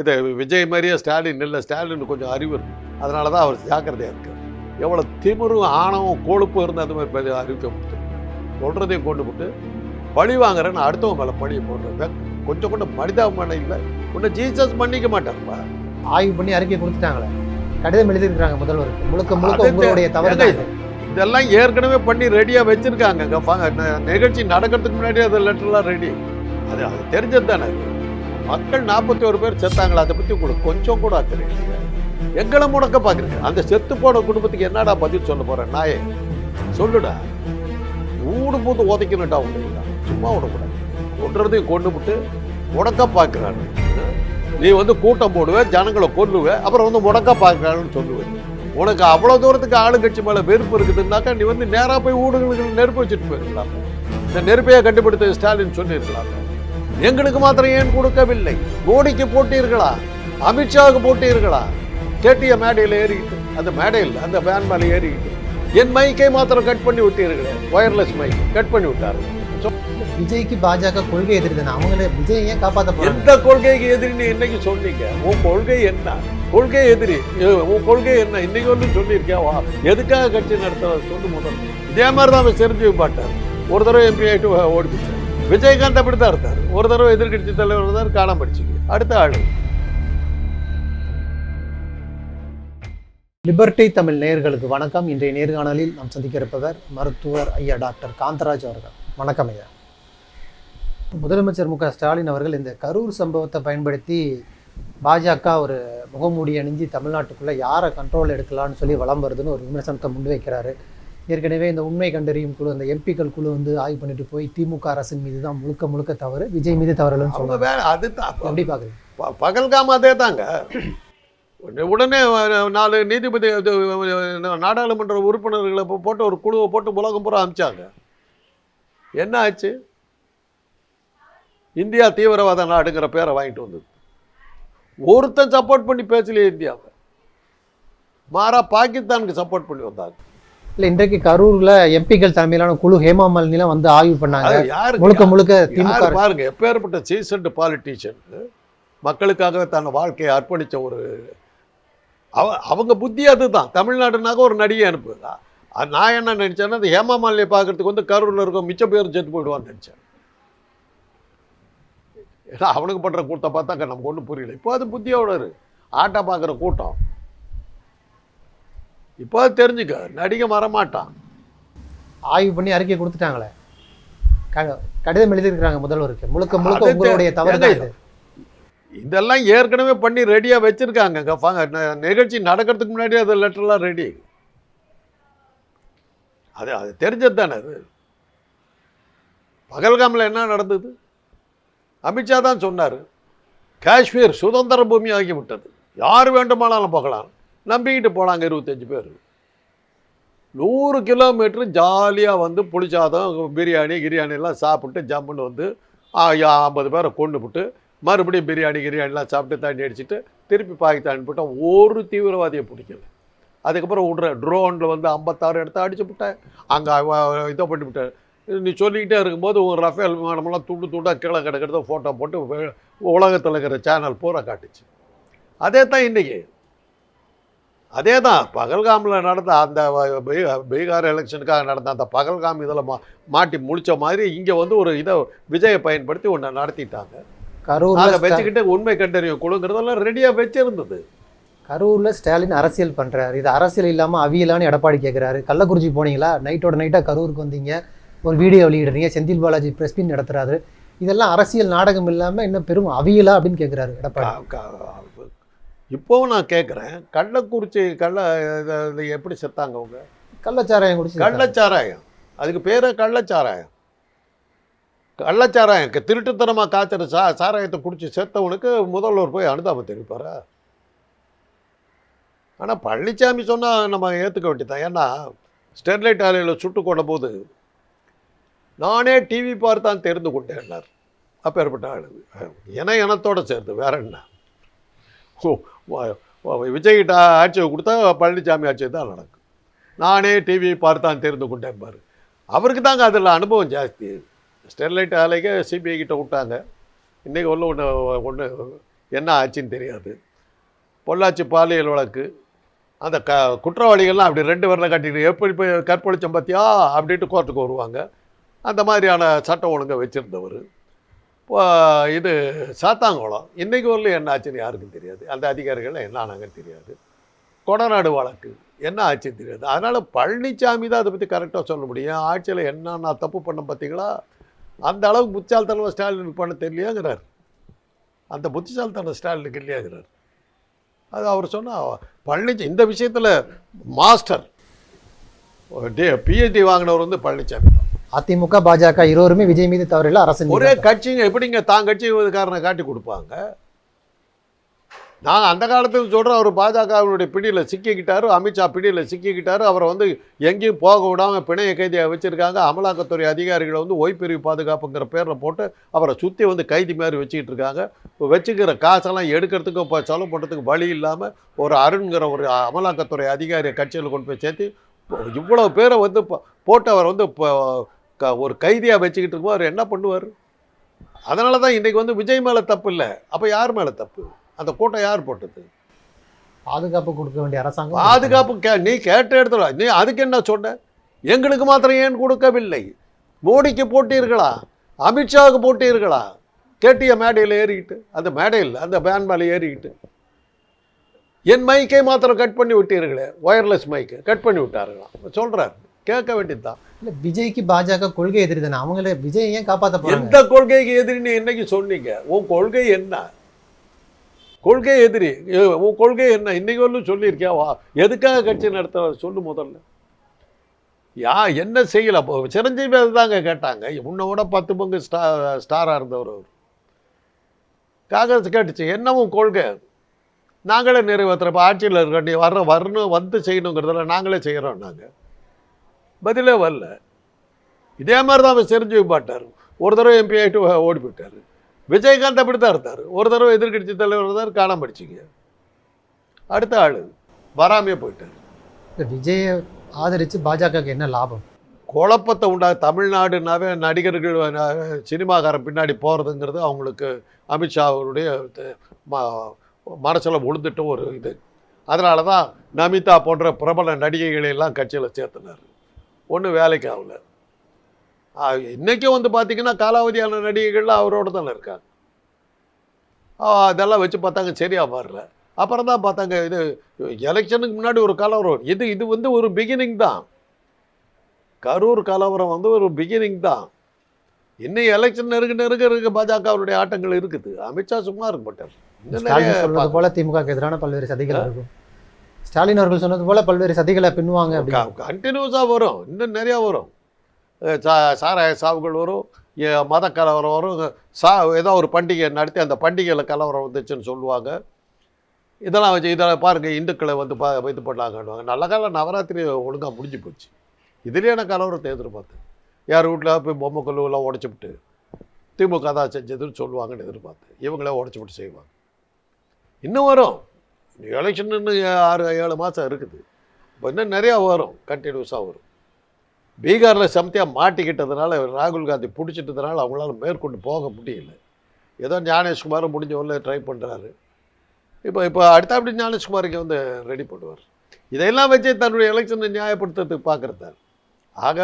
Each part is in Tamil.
இது விஜய் மாதிரியே ஸ்டாலின் இல்லை ஸ்டாலின் கொஞ்சம் அறிவு அதனால தான் அவர் ஜாக்கிரதையாக இருக்கார். எவ்வளோ திமிரும் ஆணவம் கொழுப்பு இருந்து அந்த மாதிரி பெரிய அறிவிக்க முடியும் சொல்கிறதையும் கொண்டு விட்டு பழி வாங்குறேன்னு அடுத்தவங்க மேலே பழியை போடுறது கொஞ்சம் கூட மனிதாபிமானம் இல்லை. ஒன்றும் ஜீசஸ் பண்ணிக்க மாட்டாருப்பா. ஆய்வு பண்ணி அறிக்கை கொடுத்துட்டாங்களே. கடிதம் எழுதியிருக்கிறாங்க முதல்வருக்கு. முழுக்க முழுக்க அது உங்களுடைய தவறு. இதெல்லாம் ஏற்கனவே பண்ணி ரெடியாக வச்சுருக்காங்க. நிகழ்ச்சி நடக்கிறதுக்கு முன்னாடி அந்த லெட்டர்லாம் ரெடி அது அது தெரிஞ்சது தானே அது. மக்கள் நாற்பத்தி ஒரு பேர் செத்தாங்களா? அதை பற்றி உங்களுக்கு கொஞ்சம் கூட அக்கறை இல்லையா எங்களை முடக்க பார்க்குறீங்க. அந்த செத்து போன குடும்பத்துக்கு என்னடா பதில் சொல்ல போகிறேன் நாயே சொல்லுடா. ஊடு பூத்து உதைக்கணுட்டா உங்களுக்கு சும்மா விடக்கூடாது. கொண்டுறதையும் கொண்டு விட்டு முடக்க பார்க்குறாரு. நீ வந்து கூட்டம் போடுவ ஜனங்களை கொல்லுவேன் அப்புறம் வந்து முடக்க பார்க்குறாருன்னு சொல்லுவேன் உனக்கு அவ்வளோ தூரத்துக்கு ஆளுங்கட்சி மேலே வெறுப்பு இருக்குதுன்னாக்கா நீ வந்து நேராக போய் ஊடுகளுக்கு நெருப்பு வச்சுட்டு போயிருக்கலாம். இந்த நெருப்பையை கண்டுபிடித்த ஸ்டாலின் சொல்லியிருக்கலாம். எங்களுக்கு மாத்திரம் ஏன் கொடுக்கவில்லை? மோடிக்கு போட்டீர்களா? அமித்ஷாவுக்கு போட்டீர்களா? கேட்டிய மேடையில் ஏறிக்கிட்டு அந்த மேடையில் அந்த வேன் மேலே ஏறிக்கிட்டு என் மைக்கை மாத்திரம் கட் பண்ணி விட்டீர்களே ஒயர்லெஸ் மைக் கட் பண்ணி விட்டார்கள் விஜய்க்கு பாஜக கொள்கை எதிரி தானே? அவங்களே விஜய் ஏன் காப்பாற்ற எந்த கொள்கைக்கு எதிரின்னு இன்னைக்கு சொன்னீங்க? உன் கொள்கை என்ன? கொள்கை எதிரி உன் கொள்கை என்ன? இன்னைக்கு வந்து சொல்லியிருக்கியா? வா. எதுக்காக கட்சி நடத்த சொல்லு முதல்ல. இதே மாதிரி தான் அவன் சிரஞ்சீவி பாட்டார் ஒரு தடவை எம்பி ஆகிட்டு ஓடி போச்சார் விஜயகாந்த் அப்படி தான் இருந்தார் ஒரு தடவை எதிர்கட்சி தலைவர் இருந்தார் காணாம படிச்சுங்க அடுத்த ஆளு. லிபர்டி தமிழ் நேயர்களுக்கு வணக்கம். இன்றைய நேர்காணலில் நாம் சந்திக்க இருப்பவர் மருத்துவர் ஐயா டாக்டர் காந்தராஜ் அவர்கள். வணக்கம் ஐயா. முதலமைச்சர் மு ஸ்டாலின் அவர்கள் இந்த கரூர் சம்பவத்தை பயன்படுத்தி பாஜக ஒரு முகமூடி அணிஞ்சு தமிழ்நாட்டுக்குள்ளே யாரை கண்ட்ரோல் எடுக்கலாம்னு சொல்லி வளம் வருதுன்னு ஒரு விமர்சனத்தை முன்வைக்கிறாரு ஏற்கனவே இந்த உண்மை கண்டறியும் குழு அந்த எம்பிக்கள் குழு வந்து ஆய்வு பண்ணிட்டு போய் திமுக அரசின் மீது தான் முழுக்க முழுக்க தவறு விஜய் மீது தவறுலன்னு சொல்லுவாங்க அதுதான் எப்படி பார்க்குறீங்க ப- பகல்காம அதே தாங்க உடனே- நாலு நீதிபதி நாடாளுமன்ற உறுப்பினர்களை போட்டு ஒரு குழுவை போட்டு உலகம் பூரா அமிச்சாங்க. என்ன ஆச்சு? இந்தியா தீவிரவாத நாடுங்கிற பேரை வாங்கிட்டு வந்தது. ஒருத்தன் சப்போர்ட் பண்ணி பேசலையே இந்தியாவை. மாறா பாகிஸ்தானுக்கு சப்போர்ட் பண்ணி வந்தாங்க. இல்லை இன்றைக்கு கரூர்ல எம்பிக்கள் தலைமையிலான குழு ஹேமா மாலினிலாம் வந்து ஆய்வு பண்ணாங்க. முழுக்க முழுக்க திமுக பாருங்க எப்பேற்பட்ட சீசன்ட் பாலிட்டிஷியன் மக்களுக்காக தன் வாழ்க்கையை அர்ப்பணிச்ச ஒரு அவ அவங்க புத்தி அதுதான். தமிழ்நாடுனாக்க ஒரு நடிகை அனுப்பு அ- நான் என்ன நினைச்சேன்னா அந்த ஹேமா மாலினியை பார்க்கறதுக்கு வந்து கரூரில் இருக்க மிச்ச பேர் செத்து போயிடுவான்னு நினைச்சேன். ஏன்னா அவனுக்கு பண்ற கூட்டத்தை பார்த்தா நமக்கு ஒன்றும் புரியல. இப்போ அது புத்தியோட ஆட்டா பார்க்குற கூட்டம். இப்போ தெரிஞ்சுக்க நடிகை வரமாட்டான். ஆய்வு பண்ணி அறிக்கை கொடுத்துட்டாங்களே. கடிதம் எழுதியிருக்கிறாங்க முதல்வருக்கு. முழுக்க முழுக்க உங்களுடைய தவறு இதெல்லாம் ஏற்கனவே பண்ணி ரெடியாக வச்சுருக்காங்க. நிகழ்ச்சி நடக்கிறதுக்கு முன்னாடி அது லெட்டர்லாம் ரெடி அது அது தெரிஞ்சது தானே அது? பகல்காமில் என்ன நடந்தது? அமித்ஷா தான் சொன்னார் காஷ்மீர் சுதந்திர பூமி ஆகிவிட்டது. யார் வேண்டுமானாலும் போகலாம். நம்பிக்கிட்டு போனாங்க இருபத்தஞ்சு பேர். நூறு கிலோமீட்ரு ஜாலியாக வந்து புளிச்சாதம் பிரியாணி கிரியாணிலாம் சாப்பிட்டு ஜம்முன்னு வந்து ஐம்பது பேரை கொண்டு விட்டு மறுபடியும் பிரியாணி கிரியாணிலாம் சாப்பிட்டு தண்ணி அடிச்சுட்டு திருப்பி பாகிஸ்தான் அனுப்பிட்டோம் ஒரு தீவிரவாதியை பிடிக்கல. அதுக்கப்புறம் விட்ற ட்ரோனில் வந்து ஐம்பத்தாறு இடத்த அடிச்சு விட்டேன் அங்கே இதை பண்ணி விட்டேன் நீ சொல்லிக்கிட்டே இருக்கும்போது உங்கள் ரஃபேல் விமானமெல்லாம் துண்டு துண்டாக கீழே கிடக்கிறத ஃபோட்டோ போட்டு உலகத்தில் இருக்கிற சேனல் பூரா காட்டுச்சு. அதே தான் இன்றைக்கி அதே தான் பகல்காமில் நடந்த அந்த பீகார் எலெக்ஷனுக்காக நடந்த அந்த பகல்காம் இதில் மா மாட்டி முழிச்ச மாதிரி இங்கே வந்து ஒரு இதை விஜயை பயன்படுத்தி ஒன்றை நடத்திட்டாங்க. கரூர்ல அதை வச்சுக்கிட்டு உண்மை கண்டறியும் குழுங்கிறதெல்லாம் ரெடியாக வச்சிருந்தது. கரூர்ல ஸ்டாலின் அரசியல் பண்றாரு. இது அரசியல் இல்லாம அவியலான்னு எடப்பாடி கேட்கிறாரு கள்ளக்குறிச்சி போனீங்களா? நைட்டோட நைட்டா கரூருக்கு வந்தீங்க. ஒரு வீடியோ வெளியிடுறீங்க. செந்தில் பாலாஜி பிரஸ் மீட் நடத்துறாரு. இதெல்லாம் அரசியல் நாடகம் இல்லாம இன்னும் பெரும் அவியலா அப்படின்னு கேட்கிறாரு எடப்பாடி. இப்போவும் நான் கேட்குறேன். கள்ளக்குறிச்சி கள்ள இத- எப்படி செத்தாங்க அவங்க? கள்ளச்சாராயம் குடிச்சு. கள்ளச்சாராயம். அதுக்கு பேரே கள்ளச்சாராயம். கள்ளச்சாராயம். க- திருட்டுத்தனமா காய்ச்சற சா சாராயத்தை குடிச்சு செத்தவனுக்கு முதல்வர் போய் அனுதாபம் தெரிவிப்பாரா? ஆனால் பழனிசாமி சொன்னால் நம்ம ஏற்றுக்க வேண்டியதான் ஏன்னா ஸ்டெர்லைட் ஆலையில் சுட்டு கொண்ட போது நானே டிவி பார்த்தான் தெரிந்து கொண்டேன்னார். அப்பேற்பட்ட ஆளு. என இனத்தோட சேர்ந்து. வேற என்ன? ஓ விஜய்கிட்ட ஆட்சியை கொடுத்தா பழனிசாமி ஆட்சியை தான் நடக்கும். நானே டிவி பார்த்தான் தெரிந்து கொண்டேன் பாரு. அவருக்கு தாங்க அதில் அனுபவம் ஜாஸ்தி. ஸ்டெர்லைட் ஆலைக்கு சிபிஐ கிட்ட விட்டாங்க. இன்றைக்கி ஒன்று ஒன்று ஒன்று என்ன ஆச்சுன்னு தெரியாது. பொள்ளாச்சி பாலியல் வழக்கு. அந்த க குற்றவாளிகள்லாம் அப்படி ரெண்டு பேரில் கட்டிட்டு எப்படி போய் கற்பழிச்சம் பார்த்தியா அப்படின்ட்டு கோர்ட்டுக்கு வருவாங்க. அந்த மாதிரியான சட்டம் ஒழுங்கை வச்சுருந்தவர். இது சாத்தாங்குளம் இன்றைக்கு வரல என்ன ஆச்சுன்னு யாருக்கும் தெரியாது. அந்த அதிகாரிகள் என்ன ஆனாங்கன்னு தெரியாது. கொடநாடு வழக்கு என்ன ஆச்சுன்னு தெரியாது. அதனால் பழனிசாமி தான் அதை பற்றி கரெக்டாக சொல்ல முடியும். ஆட்சியில் என்ன நான் தப்பு பண்ண பார்த்தீங்களா? அந்த அளவுக்கு புத்திசாலித்தனம் ஸ்டாலினுக்கு பண்ண தெரியலையாங்கிறார். அந்த புத்திசாலித்தனம் ஸ்டாலினுக்கு இல்லையாங்கிறார். அது அவர் சொன்னால் பழனிச்சா இந்த விஷயத்தில் மாஸ்டர் பிஹெச்டி வாங்கினவர் வந்து பழனிசாமி தான். அதிமுக பாஜக இருவருமே விஜய் மீது தவறில்லை அரசு ஒரே கட்சிங்க எப்படிங்க தான் கட்சிக்காரனை காட்டி கொடுப்பாங்க? நான் அந்த காலத்தில் சொல்கிறேன் அவர் பாஜகவினுடைய பிடியில் சிக்கிக்கிட்டாரு அமித்ஷா பிடியில் சிக்கிக்கிட்டாரு அவரை வந்து எங்கேயும் போக விடாமல் பிணைய கைதியாக வச்சுருக்காங்க அமலாக்கத்துறை அதிகாரிகளை வந்து ஓய்பிரிவு பாதுகாப்புங்கிற பேரில் போட்டு அவரை சுற்றி வந்து கைதி மாதிரி வச்சுக்கிட்டு இருக்காங்க. இப்போ வச்சுக்கிற காசெல்லாம் எடுக்கிறதுக்கு இப்போ செலவு பண்ணுறதுக்கு வழி இல்லாமல் ஒரு அருண்கிற ஒரு அமலாக்கத்துறை அதிகாரியை கட்சியில் கொண்டு போய் சேர்த்து இவ்வளோ பேரை வந்து போட்டு அவர் வந்து ஒரு கைதியாக வச்சுக்கிட்டு இருக்கும்போது அவர் என்ன பண்ணுவார்? அதனால தான் இன்றைக்கி வந்து விஜய் மேலே தப்பு இல்லை. அப்போ யார் மேலே தப்பு? அந்த கூட்டம் யார் போட்டது? பாதுகாப்பு கொடுக்க வேண்டிய அரசாங்கம் பாதுகாப்பு கே நீ கேட்ட இடத்துல நீ அதுக்கு என்ன சொன்ன? எங்களுக்கு மாத்திரம் ஏன் கொடுக்கவில்லை? மோடிக்கு போட்டீர்களா? அமித்ஷாவுக்கு போட்டீர்களா? கேட்டிய மேடையில் ஏறிக்கிட்டு அந்த மேடையில் அந்த பேன் மேலே ஏறிக்கிட்டு. என் மைக்கை மாத்திரம் கட் பண்ணி விட்டீர்களே. ஒயர்லெஸ் மைக்கு கட் பண்ணி விட்டாருங்களாம் சொல்கிறார் கேட்க வேண்டியதுதான். இல்ல விஜய்க்கு பாஜக கொள்கை எதிரி தானே. அவங்களே விஜய் ஏன் போறாங்க? எந்த கொள்கைக்கு எதிரின்னு என்னைக்கு சொன்னீங்க? உன் கொள்கை என்ன? கொள்கை எதிரி. உன் கொள்கை என்ன? இன்னைக்கு வரலும் சொல்லியிருக்கியா? வா எதுக்காக கட்சி நடத்த சொல்லு முதல்ல. யா என்ன செய்யல? அப்போ சிரஞ்சீவி அதுதாங்க கேட்டாங்க. உன்னை விட பத்து பங்கு ஸ்டா ஸ்டாராக இருந்தவர் அவர். காங்கிரஸ் கேட்டுச்சு. என்ன உன் கொள்கை? நாங்களே நிறைவேற்றுற இப்போ ஆட்சியில் இருக்க நீ வர்ற வரணும் வந்து செய்யணுங்கிறதுல நாங்களே செய்கிறோம் நாங்கள் பதிலே வரல. இதே மாதிரி தான் அவர் சிரஞ்சீவி பாட்டார் ஒரு தடவை எம்பி ஆகிட்டு ஓடி போயிட்டார். விஜயகாந்த் அப்படி தான் இருந்தார். ஒரு தடவை எதிர்க்கட்சி தலைவர் இருந்தார் காணாம படிச்சிங்க அடுத்த ஆள் வராமையே போயிட்டார். விஜயை ஆதரிச்சு பாஜகவுக்கு என்ன லாபம்? குழப்பத்தை உண்டா தமிழ்நாடுனாவே நடிகர்கள் சினிமாக்காரன் பின்னாடி போகிறதுங்கிறது அவங்களுக்கு அமித்ஷா அவருடைய மனசில் விழுந்துட்ட ஒரு இது. அதனால தான் நமிதா போன்ற பிரபல நடிகைகளை எல்லாம் கட்சியில் சேர்த்துனார். ஒன்றும் வேலைக்கு ஆகல. இன்றைக்கும் வந்து பார்த்திங்கன்னா காலாவதியான நடிகைகள்லாம் அவரோட தானே இருக்காங்க. அதெல்லாம் வச்சு பார்த்தாங்க சரியாக வரல. அப்புறம் தான் பார்த்தாங்க இது எலெக்ஷனுக்கு முன்னாடி ஒரு கலவரம். இது இது வந்து ஒரு பிகினிங் தான். கரூர் கலவரம் வந்து ஒரு பிகினிங் தான். இன்னும் எலெக்ஷன் நெருங்க நெருங்க இருக்க பாஜகவுடைய ஆட்டங்கள் இருக்குது. அமித்ஷா சும்மா இருக்க மாட்டார். ஸ்டாலின் சொன்னது போல திமுக எதிரான பல்வேறு சதிகள் இருக்கும். ஸ்டாலின் அவர்கள் சொன்னது போல பல்வேறு சதிகளை பின்னுவாங்க அப்படின்னு. கண்டினியூஸாக வரும். இன்னும் நிறையா வரும். சா- சாராய சாவுகள் வரும். மத கலவரம் வரும். சா ஏதோ ஒரு பண்டிகை நடத்தி அந்த பண்டிகையில் கலவரம் வந்துச்சுன்னு சொல்லுவாங்க. இதெல்லாம் வச்சு இதெல்லாம் பாருங்கள் இந்துக்களை வந்து பா இது பண்ணாங்கன்னுவாங்க. நல்ல காலம் நவராத்திரி ஒழுங்காக முடிஞ்சு போச்சு. இதுலேயே நான் கலவரத்தை எதிர்பார்த்தேன். யார் வீட்டில் போய் பொம்மை கொல்லுவெல்லாம் உடச்சிவிட்டு திமுக தான் செஞ்சதுன்னு சொல்லுவாங்கன்னு எதிர்பார்த்தேன். இவங்களே உடச்சிவிட்டு செய்வாங்க. இன்னும் வரும். எலெக்ஷன் இன்னும் ஆறு ஏழு மாதம் இருக்குது. இப்போ இன்னும் நிறையா வரும் கண்டினியூஸாக வரும். பீகாரில் செமத்தியாக மாட்டிக்கிட்டதுனால ராகுல் காந்தி பிடிச்சிட்டதுனால அவங்களால மேற்கொண்டு போக முடியல. ஏதோ ஞானேஷ்குமாரும் முடிஞ்சவங்களே ட்ரை பண்ணுறாரு இப்போ இப்போ அடுத்தபடி ஞானேஷ்குமாருக்கு வந்து ரெடி பண்ணுவார். இதையெல்லாம் வச்சு தன்னுடைய எலெக்ஷனை நியாயப்படுத்துறதுக்கு பார்க்குறதார் ஆக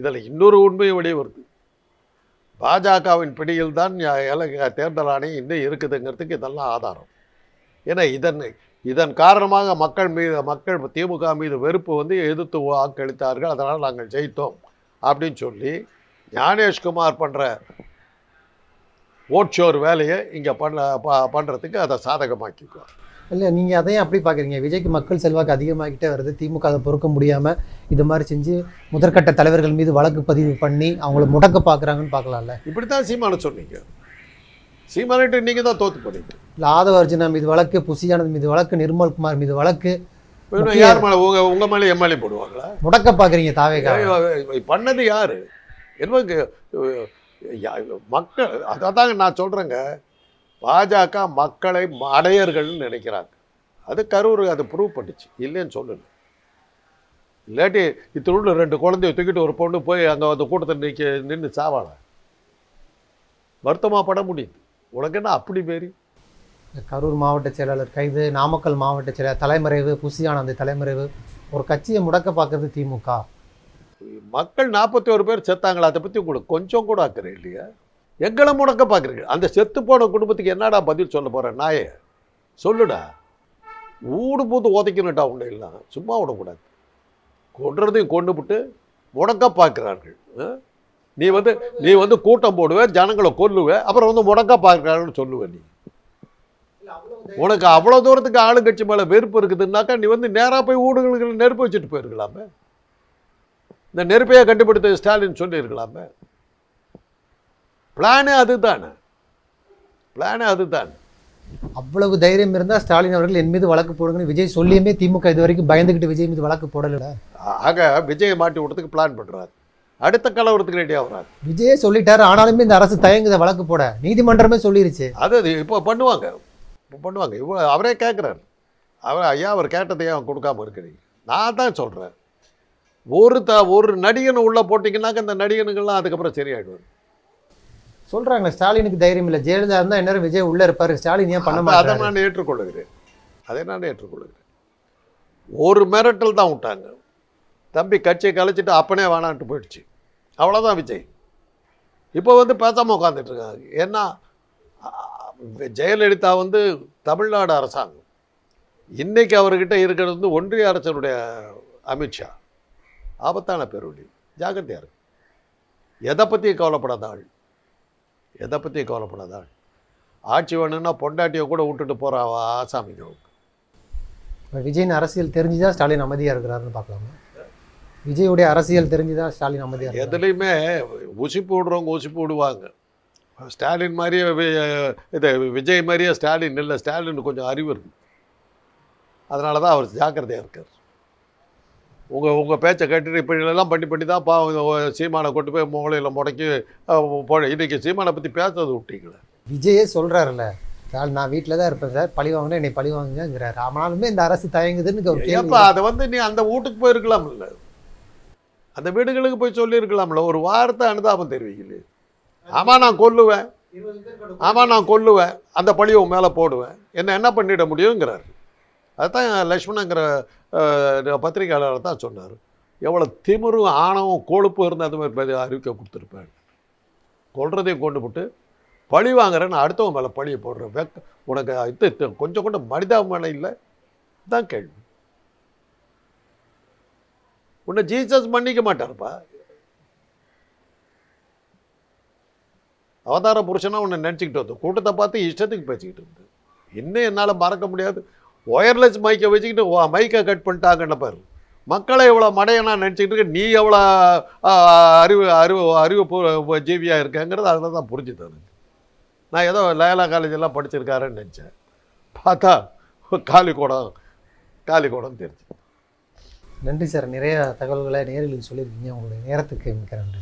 இதில் இன்னொரு உண்மையும் வெளியே வருது பாஜகவின் பிடியில் தான் தேர்தல் ஆணையம் இன்னும் இருக்குதுங்கிறதுக்கு இதெல்லாம் ஆதாரம். ஏன்னா இதன் இதன் காரணமாக மக்கள் மீது மக்கள் திமுக மீது வெறுப்பு வந்து எதிர்த்து வாக்களித்தார்கள். அதனால் நாங்கள் ஜெயித்தோம் அப்படின்னு சொல்லி ஞானேஷ்குமார் பண்ணுற ஓட் ஷோர் வேலையை இங்கே பண்ண பண்ணுறதுக்கு அதை சாதகமாக்கிக்குவோம் இல்ல நீங்க அதையும் அப்படி பாக்குறீங்க. விஜய்க்கு மக்கள் செல்வாக்கு அதிகமாகிட்டே வருது. திமுக அதை பொறுக்க முடியாம இது மாதிரி செஞ்சு முதற்கட்ட தலைவர்கள் மீது வழக்கு பதிவு பண்ணி அவங்கள முடக்க பாக்குறாங்கன்னு பார்க்கலாம்ல. இப்படி தான் சீமானை சொன்னீங்க. சீமானிட்டு நீங்கள் தான் தோத்து போனீங்க. இல்ல ஆதவ அர்ஜுனா மீது வழக்கு புசியானந்த் மீது வழக்கு நிர்மல் குமார் மீது வழக்கு. யார் மேலே? உங்கள் உங்கள் மேலே எம்எல்ஏ போடுவாங்களா? முடக்க பாக்குறீங்க தாவேகா ஐயோ, பண்ணது யாரு? என்ன மக்கள் அதாங்க நான் சொல்கிறேங்க பாஜக மக்களை அடையர்கள்னு நினைக்கிறாங்க. அது கரூர் அது ப்ரூவ் பண்ணுச்சு. இல்லைன்னு சொல்லல. இல்லாட்டி இத்தினுள்ள ரெண்டு குழந்தைய தூக்கிட்டு ஒரு பொண்ணு போய் அங்கே அந்த கூட்டத்தில் நிற்க நின்று சாவாள? வருத்தமாக பட முடியுது. உனக்கு என்ன அப்படி பேரி. கரூர் மாவட்ட செயலாளர் கைது நாமக்கல் மாவட்ட செயலாளர் தலைமறைவு புசியானந்த் தலைமறைவு ஒரு கட்சியை முடக்க பார்க்கறது திமுக. மக்கள் நாற்பத்தி ஒரு பேர் செத்தாங்களா? அதை பற்றி உங்களுக்கு கொஞ்சம் கூட அக்கறை இல்லையா? எங்களை முடக்க பார்க்குறீங்க அந்த செத்து போன குடும்பத்துக்கு என்னடா பதில் சொல்ல போகிறேன் நாயே? சொல்லுடா. ஊடு பூத்து உதைக்கணுட்டா உன்னை எல்லாம் சும்மா விடக்கூடாது. கொன்றதையும் கொண்டு விட்டு முடக்க பார்க்கிறார்கள்? நீ வந்து நீ வந்து கூட்டம் போடுவ ஜனங்களை கொல்லுவ அப்புறம் வந்து முடக்க பார்க்கிறாங்கன்னு சொல்லுவ நீ. உனக்கு அவ்வளோ தூரத்துக்கு ஆளுங்கட்சி மேலே வெறுப்பு இருக்குதுன்னாக்கா நீ வந்து நேராக போய் ஊடுகளுக்கு நெருப்பு வச்சுட்டு போயிருக்கலாமே. இந்த நெருப்பையை கண்டுபிடித்த ஸ்டாலின் சொல்லியிருக்கலாமே. பிளானே அதுதானே. பிளானே அதுதானே. அவ்வளவு தைரியம் இருந்தால் ஸ்டாலின் அவர்கள் என் மீது வழக்கு போடுங்கன்னு விஜய் சொல்லியுமே திமுக இது வரைக்கும் பயந்துக்கிட்டு விஜய் மீது வழக்கு போடல ஆக விஜயை மாட்டி விடுறதுக்கு பிளான் பண்ணுறாரு அடுத்த கலவரத்துக்கு ரெடி ஆகுறாரு. விஜயே சொல்லிட்டாரு ஆனாலுமே இந்த அரசு தயங்குத வழக்கு போட. நீதிமன்றமே சொல்லிருச்சு. அது இப்போ பண்ணுவாங்க. இப்போ பண்ணுவாங்க. இவ்வளோ அவரே கேட்குறாரு அவர் ஐயா அவர் கேட்டதை ஏன் கொடுக்காம இருக்கிறீங்க நான் தான் சொல்கிறேன் ஒரு த ஒரு நடிகனை உள்ளே போட்டிங்கன்னாக்க அந்த நடிகனுங்கள்லாம் அதுக்கப்புறம் சரியாயிடுவார். சொல்றாங்க ஸ்டாலினுக்கு தைரியம் இல்லை. ஜெயலலிதா இருந்தா என்ன விஜய் உள்ள இருப்பாரு. ஸ்டாலின் ஏன் பண்ண அதை நான் ஏற்றுக்கொள்ளுகிறேன். அதை நான் ஏற்றுக்கொள்ளுகிறேன். ஒரு மிரட்டல் தான் விட்டாங்க. தம்பி கட்சியை கலைச்சிட்டு அப்பனே வேணான்ட்டு போயிடுச்சு. அவ்வளோதான் விஜய். இப்போ வந்து பேசாமல் உட்காந்துட்டுருக்காங்க ஏன்னா ஜெயலலிதா வந்து தமிழ்நாடு அரசாங்கம். இன்றைக்கி அவர்கிட்ட இருக்கிறது வந்து ஒன்றிய அரசனுடைய அமித்ஷா ஆபத்தான பேருடைய ஜாக்கிரதையா இருக்கு எதை பற்றியும் கவலைப்படாத ஆள். எதை பற்றியும் கவலைப்படாத ஆள். ஆட்சி வேணும்னா பொண்டாட்டியை கூட விட்டுட்டு போகிற ஆசாமிங்க விஜயின் அரசியல் தெரிஞ்சுதான் ஸ்டாலின் அமைதியாக இருக்கிறாருன்னு பார்க்கலாமா? விஜயுடைய அரசியல் தெரிஞ்சுதான் ஸ்டாலின் அமைதியா இருக்காரு எதுலேயுமே உசிப்பு விடுறவங்க உசிப்பு விடுவாங்க ஸ்டாலின் மாதிரியே இது விஜய் மாதிரியே ஸ்டாலின் இல்லை ஸ்டாலின் கொஞ்சம் அறிவு இருக்கு. அதனால தான் அவர் ஜாக்கிரதையாக இருக்கார். உங்கள் உங்கள் பேச்சை கேட்டுட்டு இப்படி எல்லாம் பண்ணி பண்ணி தான் பாவம் சீமானை கொண்டு போய் மூளையில் முடக்கி அஹ், போட இன்னைக்கு சீமானை பற்றி பேசுறது விட்டீங்களே? விஜயே சொல்றாருல்ல ஸ்டாலின் நான் வீட்டில் தான் இருப்பேன் சார் பழி வாங்கினா என்னை பழி வாங்குங்கிறாரு ஆனாலுமே இந்த அரசு தயங்குதுன்னு ஏப்பா அதை வந்து நீ அந்த வீட்டுக்கு போயிருக்கலாம்ல. அந்த வீடுகளுக்கு போய் சொல்லியிருக்கலாம்ல. ஒரு வார்த்தை அனுதாபம் தெரிவிக்கலையே. ஆமாம் நான் கொல்லுவேன். ஆமாம் நான் கொல்லுவேன். அந்த பழியை உன் மேலே போடுவேன். என்ன என்ன பண்ணிட முடியுங்கிறாரு. அதுதான் லக்ஷ்மணங்கிற பத்திரிகையாளர் தான் சொன்னார். எவ்வளோ திமிரும் ஆணவம் கொழுப்பு இருந்து அது மாதிரி அறிவிக்க கொடுத்துருப்பேன். கொள்றதையும் கொண்டு விட்டு பழி வாங்குறேன்னு அடுத்தவன் மேலே பழியை போடுறேன். வெக்க உனக்கு இது இது கொஞ்சம் கூட மனிதாபிமானம் இல்லை? தான் கேள்வி. உன்னை ஜீசஸ் மன்னிக்க மாட்டார்ப்பா. அவதார புருஷனா உன்னை நினச்சிக்கிட்டு வந்து கூட்டத்தை பார்த்து இஷ்டத்துக்கு பேசிக்கிட்டு இருந்து இன்னும் என்னால் மறக்க முடியாது. ஒயர்லெஸ் மைக்கை வச்சுக்கிட்டு மைக்கை கட் பண்ணிட்டாங்கன்னு பாரு. மக்களை எவ்வளோ மடையனாக நினச்சிக்கிட்டு இருக்க நீ எவ்வளோ அறிவு அறிவு அறிவு ஜீவியாக ஜீவியா இருக்கேங்கிறது அதில் தான் புரிஞ்சு தருங்க நான் ஏதோ லயலா காலேஜெல்லாம் படிச்சிருக்காருன்னு நினச்சேன். பார்த்தா காலிக்கூடம் காலிக்கூடம் தெரிஞ்சு நன்றி சார். நிறைய தகவல்களை நேரில் சொல்லியிருக்கீங்க. உங்களுடைய நேரத்துக்கு மிக்க நன்றி